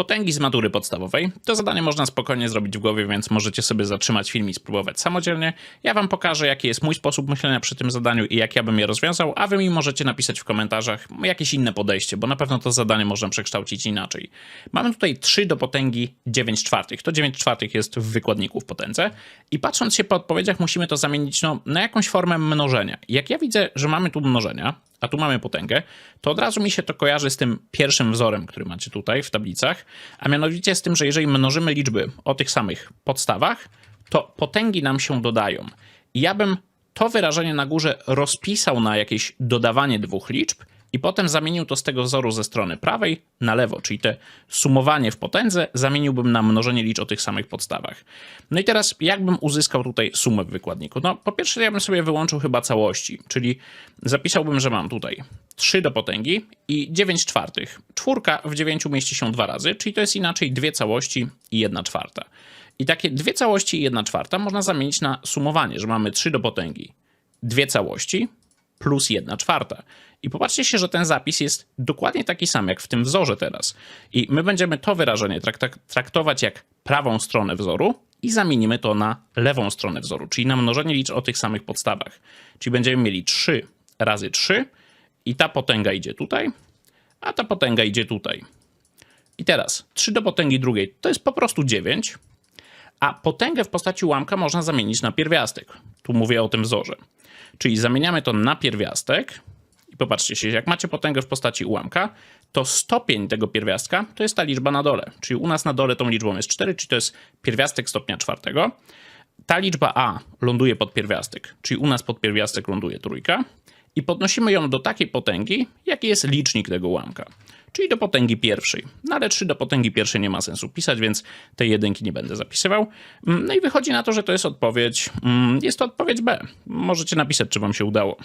Potęgi z matury podstawowej. To zadanie można spokojnie zrobić w głowie, więc możecie sobie zatrzymać film i spróbować samodzielnie. Ja wam pokażę, jaki jest mój sposób myślenia przy tym zadaniu i jak ja bym je rozwiązał, a wy mi możecie napisać w komentarzach jakieś inne podejście, bo na pewno to zadanie można przekształcić inaczej. Mamy tutaj 3 do potęgi 9 czwartych. To 9 czwartych jest w wykładniku w potędze i patrząc się po odpowiedziach musimy to zamienić no, na jakąś formę mnożenia. Jak ja widzę, że mamy tu mnożenia, a tu mamy potęgę, to od razu mi się to kojarzy z tym pierwszym wzorem, który macie tutaj w tablicach, a mianowicie z tym, że jeżeli mnożymy liczby o tych samych podstawach, to potęgi nam się dodają. I ja bym to wyrażenie na górze rozpisał na jakieś dodawanie dwóch liczb i potem zamienił to z tego wzoru ze strony prawej na lewo, czyli te sumowanie w potędze zamieniłbym na mnożenie liczb o tych samych podstawach. No i teraz jakbym uzyskał tutaj sumę w wykładniku? No po pierwsze ja bym sobie wyłączył chyba całości, czyli zapisałbym, że mam tutaj 3 do potęgi i 9 czwartych. Czwórka w 9 mieści się dwa razy, czyli to jest inaczej dwie całości i 1 czwarta. I takie dwie całości i 1 czwarta można zamienić na sumowanie, że mamy 3 do potęgi, dwie całości plus 1 czwarta. I popatrzcie się, że ten zapis jest dokładnie taki sam jak w tym wzorze teraz. I my będziemy to wyrażenie traktować jak prawą stronę wzoru i zamienimy to na lewą stronę wzoru, czyli na mnożenie liczb o tych samych podstawach. Czyli będziemy mieli 3 razy 3 i ta potęga idzie tutaj, a ta potęga idzie tutaj. I teraz 3 do potęgi drugiej to jest po prostu 9, a potęgę w postaci ułamka można zamienić na pierwiastek. Tu mówię o tym wzorze. Czyli zamieniamy to na pierwiastek i popatrzcie się, jak macie potęgę w postaci ułamka, to stopień tego pierwiastka to jest ta liczba na dole. Czyli u nas na dole tą liczbą jest 4, czyli to jest pierwiastek stopnia czwartego. Ta liczba a ląduje pod pierwiastek, czyli u nas pod pierwiastek ląduje trójka i podnosimy ją do takiej potęgi, jaki jest licznik tego ułamka, czyli do potęgi pierwszej. No ale 3 do potęgi pierwszej nie ma sensu pisać, więc tej jedynki nie będę zapisywał. Mm, No i wychodzi na to, że to jest odpowiedź, mm, jest to odpowiedź B. Możecie napisać, czy wam się udało.